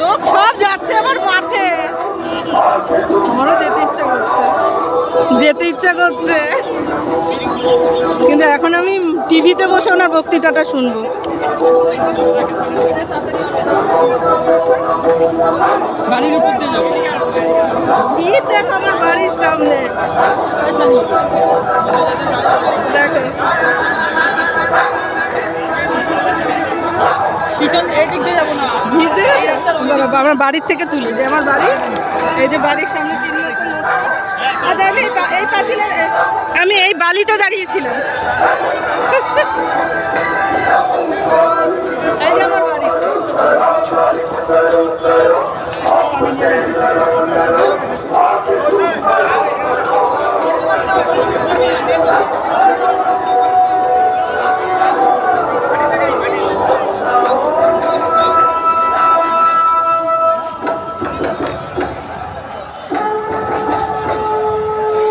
লোক সব যাচ্ছে আমার মাঠে। আমারও যেতে ইচ্ছা করছে। যেতে ইচ্ছা করছে। কিন্তু এখন আমি টিভিতে বসে ওনার বক্তৃতাটা শুনব। বাড়ির উপর দিয়ে যাব। ভিড় দেখো আমার বাড়ির সামনে। আমার বাড়ির থেকে তুলি যে আমার বাড়ি এই যে বাড়ির সামনে আচ্ছা আমি এই পা- এই পাঁচিলে আমি এই বালিতে দাঁড়িয়েছিলাম। এই যে আমার বাড়ি।